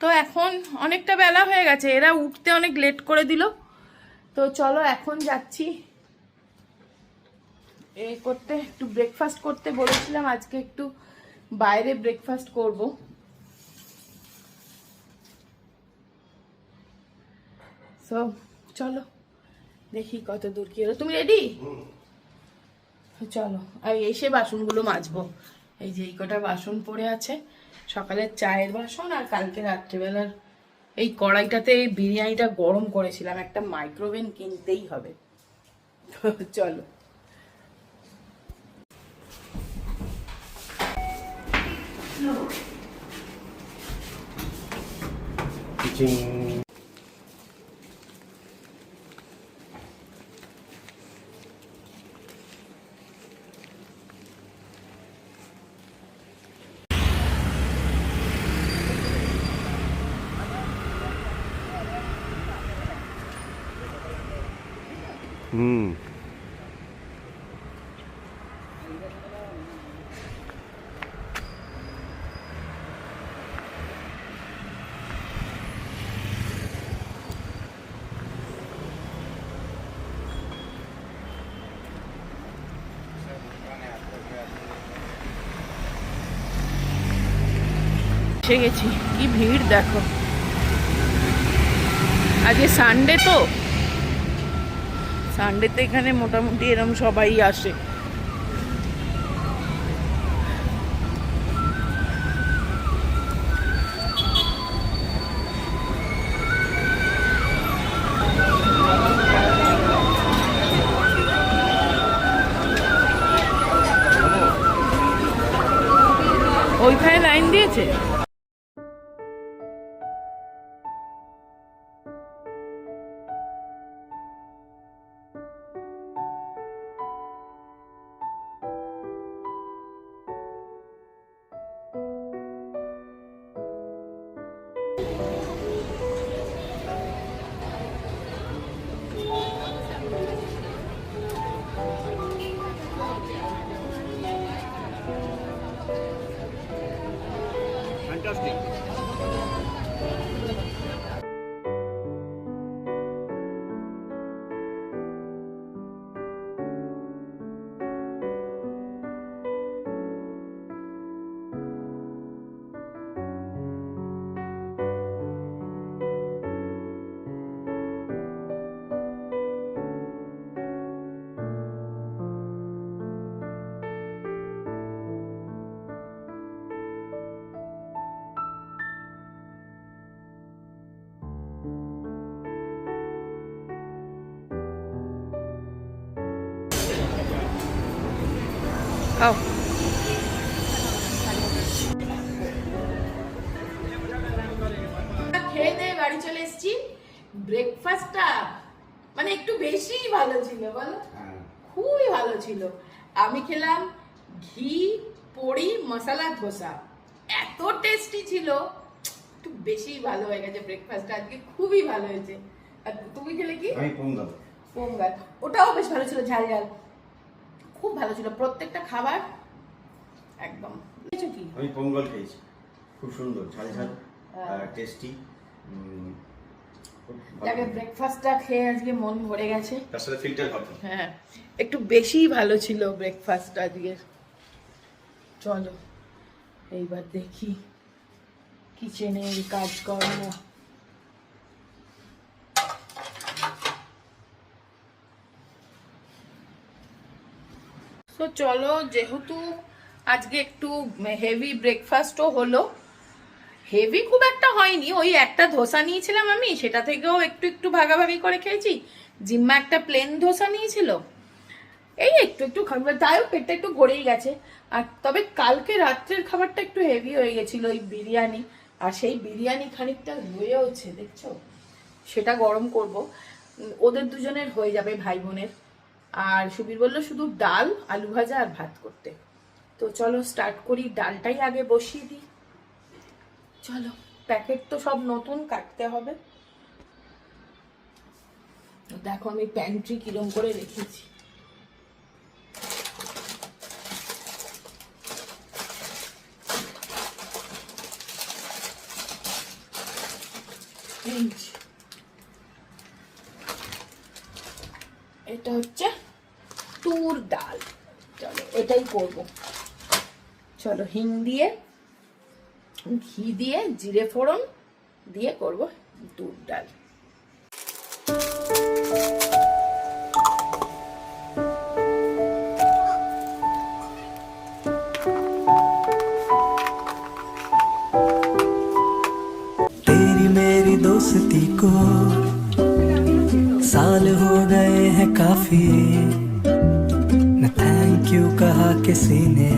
তো এখন অনেকটা বেলা হয়ে গেছে, এরা উঠতে অনেক লেট করে দিল। তো চলো এখন যাচ্ছি। এ করতে, একটু ব্রেকফাস্ট করতে বলেছিলাম, আজকে একটু বাইরে ব্রেকফাস্ট করব। সো চলো, দেখি কত দূর কি হলো। তুমি রেডি চলো আর এসে বাসনগুলো মাজবো। এই যে এই কটা বাসন পড়ে আছে। সকালের চায়ের বাসন আর কালকে রাত্রিবেলার এই কড়াইটাতে এই বিরিয়ানিটা গরম করেছিলাম। একটা মাইক্রোওভেন কিনতেই হবে। চলো। Ching. হুম। এসে গেছি কি ভিড় দেখো। আজকে সানডে তো সানডেতে এখানে মোটামুটি এরম সবাই আসে। disgusting. খেয়ে দিয়ে বাড়ি চলে এসেছি। ব্রেকফাস্টটা মানে একটু বেশিই ভালো ছিল বলো? খুবই ভালো ছিল। আমি খেলাম ঘি পড়ি মশলা ধোসা। এত টেস্টি ছিল। একটু বেশি ভালো হয়ে গেছে ব্রেকফাস্টটা আজকে খুবই ভালো হয়েছে। আর তুমি খেলে কি? আমি পোঙ্গল। পোঙ্গাল। ওটাও বেশ ভালো ছিল ঝাল ঝাল। খুব ভালো ছিল। প্রত্যেকটা খাবার একদম। কি? আমি পোঙ্গল খেয়েছি। খুব সুন্দর ঝাল ঝাল। টেস্টি যাকে ব্রেকফাস্টটা খেয়ে আজকে মন ভরে গেছে। তার সাথে ফিল্টার কফি হ্যাঁ একটু বেশিই ভালো ছিল ব্রেকফাস্ট আজকে। চলো এইবার দেখি। কিচেনের কাজকর্ম। তো চলো, যেহেতু আজকে একটু হেভি ব্রেকফাস্টও হলো হেভি খুব একটা হয়নি। ওই একটা ধোসা নিয়েছিলাম আমি, সেটা থেকেও একটু একটু ভাগাভাগি করে খেয়েছি। জিম্মা একটা প্লেন ধোসা নিয়েছিল। এই একটু একটু খাবার তাইও পেটটা একটু ভরেই গেছে। আর তবে কালকে রাত্রের খাবারটা একটু হেভি হয়ে গেছিল, ওই বিরিয়ানি। আর সেই বিরিয়ানি খানিকটা রয়েওছে, দেখছ? সেটা গরম করব। ওদের দুজনের হয়ে যাবে, ভাই বোনের। আর সুবীর বলল, শুধু ডাল, আলু ভাজা আর ভাত করতে। তো চলো স্টার্ট করি। ডালটাই আগে বসিয়ে দিই। চলো প্যাকেট তো সব নতুন, কাটতে হবে। দেখো, আমি প্যান্ট্রি কিরম করে রেখেছি। এই এটা হচ্ছে তুর ডাল চলো এটাই করব চলো হিং দিয়ে ঘি দিয়ে জিরে ফোড়ন দিয়ে করব তুর ডাল तेरी मेरी दोस्ती को साल हो गए हैं काफ़ी। न थैंक यू कहा किसी ने।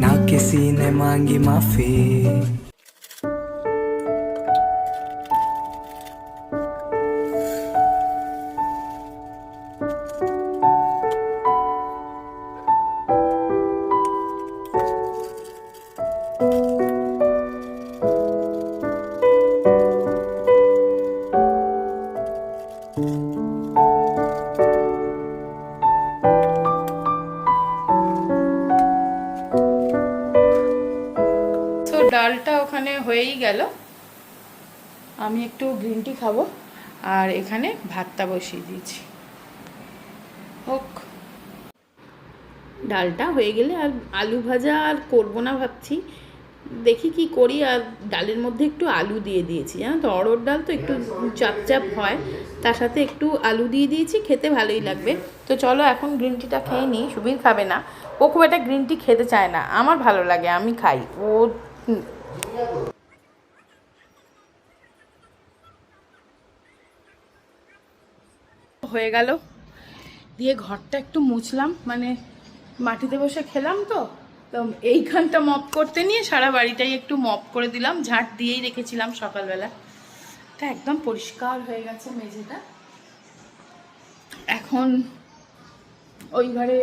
ना किसी ने मांगी माफ़ी। তো একটু গ্রিন টি খাব। আর এখানে ভাতটা বসিয়ে দিয়েছি। হোক। ডালটা হয়ে গেলে আর আলু ভাজা আর করব না ভাবছি। দেখি কি করি, আর ডালের মধ্যে একটু আলু দিয়ে দিয়েছি। জানো তো অড়র ডাল তো একটু চাপ চাপ হয়। তার সাথে একটু আলু দিয়ে দিয়েছি, খেতে ভালোই লাগবে। তো চলো এখন গ্রিন টিটা খেয়ে নিই, সুবীর খাবে না। ও খুব একটা গ্রিন টি খেতে চায় না, আমার ভালো লাগে, আমি খাই। ও হয়ে গেল। দিয়ে ঘরটা একটু মুছলাম মানে মাটিতে বসে খেলাম তো। তো এইখানটা মপ করতে নিয়ে সারা বাড়িটাই একটু মপ করে দিলাম, ঝাঁট দিয়েই রেখেছিলাম সকালবেলা। তা একদম পরিষ্কার হয়ে গেছে মেঝেটা। এখন ওই ঘরে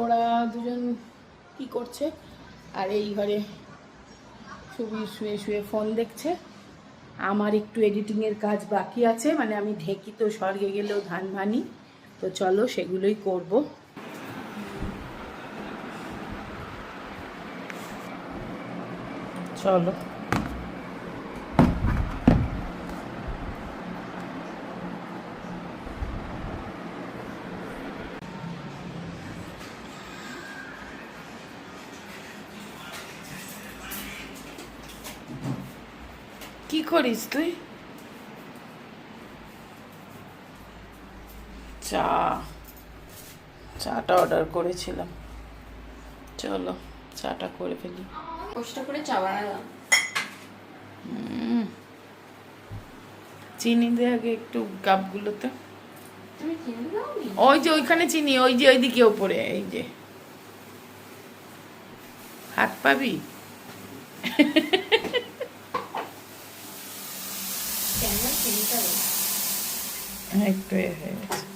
ওরা দুজন কি করছে, আর এই ঘরে শুয়ে শুয়ে শুয়ে ফোন দেখছে। আমার একটু এডিটিংয়ের কাজ বাকি আছে মানে আমি ঢেকি তো স্বর্গে গেলেও ধান ভানি, তো চলো সেগুলোই করব। চলো। করিস তুই? চা। চাটা অর্ডার করেছিলাম। চলো চাটা করে ফেলি। কষ্ট করে চা বানালাম। চিনি দে আগে একটু কাপগুলোতে। তুমি ওই যে ওইখানে চিনি ওই যে ওইদিকে ওপরে এই যে। হাত পাবি কেন দাও? একটু হয়ে গেছে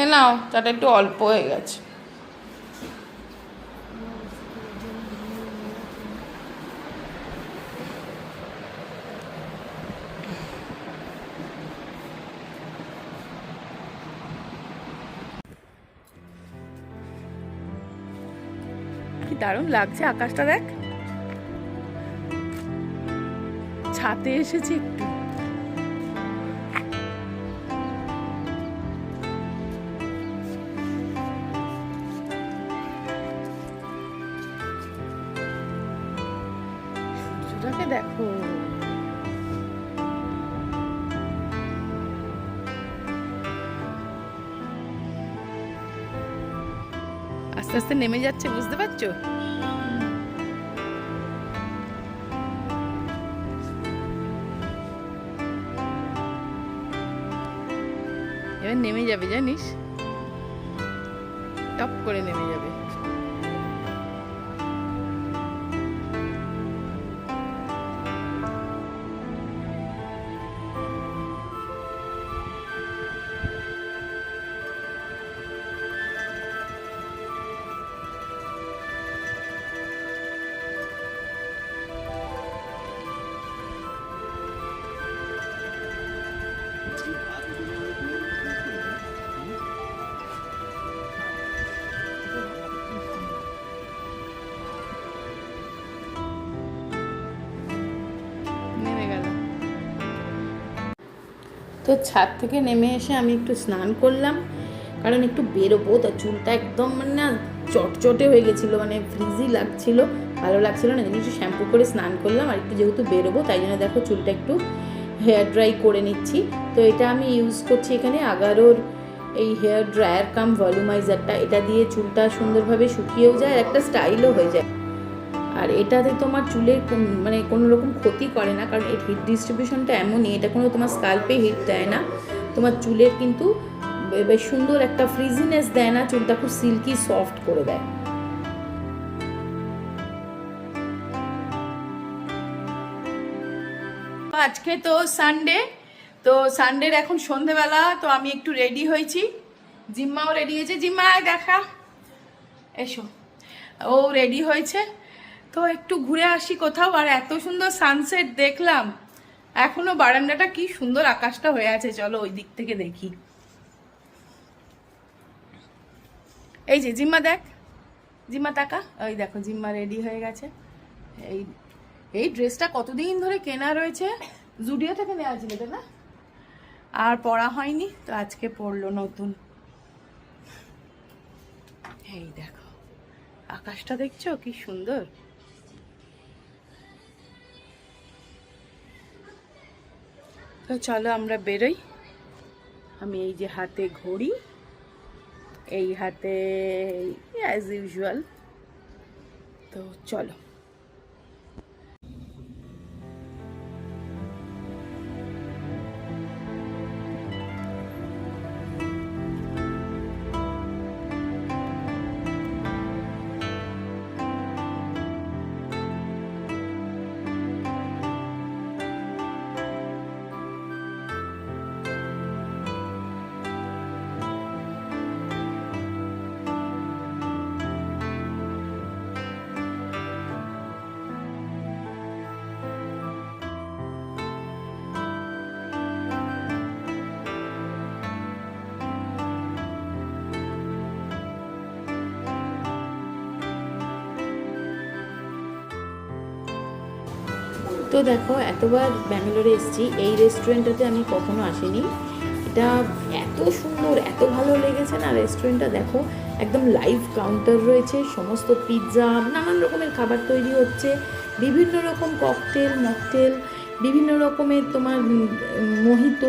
এ নাও তাটা একটু অল্প হয়ে গেছে। দারুণ লাগছে আকাশটা দেখ। ছাতে এসেছি একটু। আস্তে আস্তে নেমে যাচ্ছে বুঝতে পারছ? এবার নেমে যাবে জানিস? টপ করে নেমে যাবে। তো ছাদ থেকে নেমে এসে আমি একটু স্নান করলাম। কারণ একটু বেরোবো, তা চুলটা একদম মানে না চটচটে হয়ে গেছিল মানে ফ্রিজি লাগছিল, ভালো লাগছিল না একটু শ্যাম্পু করে স্নান করলাম। আর একটু যেহেতু বেরোবো, তাই জন্য দেখো চুলটা একটু হেয়ার ড্রাই করে নিচ্ছি। তো এটা আমি ইউজ করছি এখানে আগারোর এই হেয়ার ড্রায়ার কাম ভলিউমাইজারটা এটা দিয়ে চুলটা সুন্দরভাবে শুকিয়েও যায় আর একটা স্টাইলও হয়ে যায়। আর এটাতে তোমার চুলের মানে কোনো রকম ক্ষতি করে না, কারণ এর হিট ডিস্ট্রিবিউশনটা এমনই, এটা কোনো তোমার স্কাল্পে হিট দেয় না। তোমার চুলের কিন্তু বেশ সুন্দর একটা ফ্রিজিনেস দেয় না, চুলটা খুব সিল্কি সফট করে দেয়। আজকে তো সানডে তো সানডের এখন সন্ধেবেলা, তো আমি একটু রেডি হয়েছি। জিম্মাও রেডি হয়েছে। জিম্মা, দেখা। এসো। ও রেডি হয়েছে। তো একটু ঘুরে আসি কোথাও, আর এত সুন্দর সানসেট দেখলাম। এখনও বারান্দাটা কি সুন্দর আকাশটা হয়ে আছে, চলো ওই দিক থেকে দেখি। এই যে, জিম্মা দেখ। জিম্মা তাকা। ওই দেখো, জিম্মা রেডি হয়ে গেছে। এই এই ড্রেসটা কতদিন ধরে কেনা রয়েছে? জুডিও থেকে নেওয়া ছিল না? আর পরা হয়নি, তো আজকে পরলো নতুন। এই দেখো, আকাশটা দেখছ, কি সুন্দর। তো চলো আমরা বেরোই। আমি এই যে হাতে ঘড়ি, এই হাতে অ্যাজ ইউজুয়াল তো চলো। দেখো, এতবার ব্যাঙ্গালোরে এসেছি, এই রেস্টুরেন্টটাতে আমি কখনো আসিনি। এটা এত সুন্দর, এত ভালো লেগেছে না রেস্টুরেন্টটা দেখো, একদম লাইভ কাউন্টার রয়েছে, সমস্ত পিৎজা নানান রকমের খাবার তৈরি হচ্ছে, বিভিন্ন রকম ককটেল মকটেল বিভিন্ন রকমের তোমার মোহিত,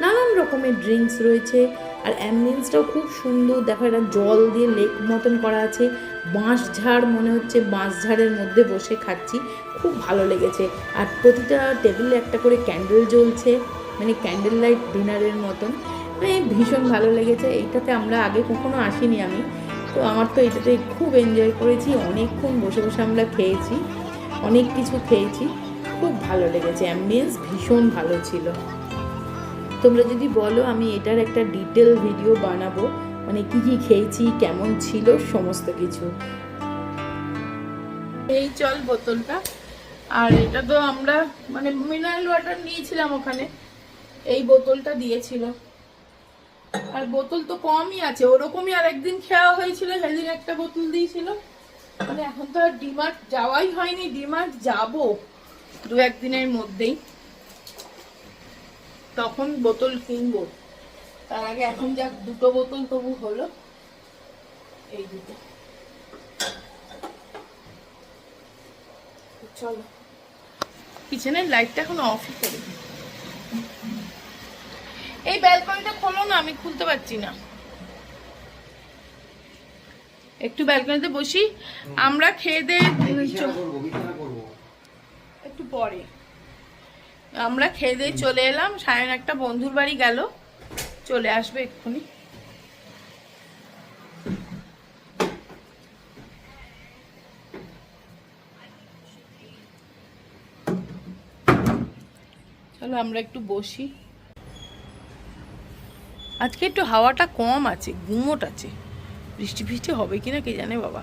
নানান রকমের ড্রিঙ্কস রয়েছে। আর অ্যাম্বিয়েন্সটাও খুব সুন্দর। দেখো এটা জল দিয়ে লেক মতন করা আছে। বাঁশ ঝাড় মনে হচ্ছে, বাঁশ ঝাড়ের মধ্যে বসে খাচ্ছি। খুব ভালো লেগেছে। আর প্রতিটা টেবিলে একটা করে ক্যান্ডেল জ্বলছে মানে ক্যান্ডেল লাইট ডিনারের মতন। মানে ভীষণ ভালো লেগেছে। এইটাতে আমরা আগে কখনো আসিনি আমি। তো আমার তো এটাতে খুব এনজয় করেছি। অনেকক্ষণ বসে বসে আমরা খেয়েছি। অনেক কিছু খেয়েছি। খুব ভালো লেগেছে। অ্যাম্বিয়েন্স ভীষণ ভালো ছিল। তোমরা যদি বলো, আমি এটার একটা ডিটেল ভিডিও বানাবো মানে কি কি খেয়েছি, কেমন ছিল, সমস্ত কিছু। এই চল বোতলটা। আর এটা তো আমরা মানে মিনারেল ওয়াটার নিয়েছিলাম ওখানে। এই বোতলটা দিয়েছিল। আর বোতল তো কমই আছে, ওরকমই আর একদিন খেয়া হয়েছিল, সেদিন একটা বোতল দিয়েছিল। মানে এখন তো আর ডিমার্ট যাওয়াই হয়নি, ডিমার্ট যাব দু একদিনের মধ্যেই। তখন বোতল কিনবো। তার আগে এখন যাক দুটো বোতল তবু হলো। এই দুটো। চলো। কিচেনের লাইটটা এখন অফই করে এই ব্যালকনিটা খোলো না আমি খুলতে পারছি না। একটু ব্যালকনিতে বসি আমরা খেয়ে দিয়ে একটু পরে। আমরা খেয়ে দিয়ে চলে এলাম। সায়ন একটা বন্ধুর বাড়ি গেল। চলে আসবে এক্ষুনি। চলো আমরা একটু বসি। আজকে একটু হাওয়াটা কম আছে, গুমোট আছে। বৃষ্টি ফিষ্টি হবে কিনা কে জানে বাবা।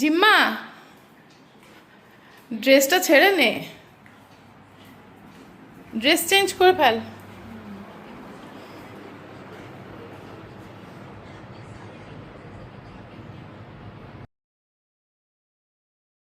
জিম্মা ড্রেসটা ছেড়ে নে। ড্রেস চেঞ্জ করে ফেল।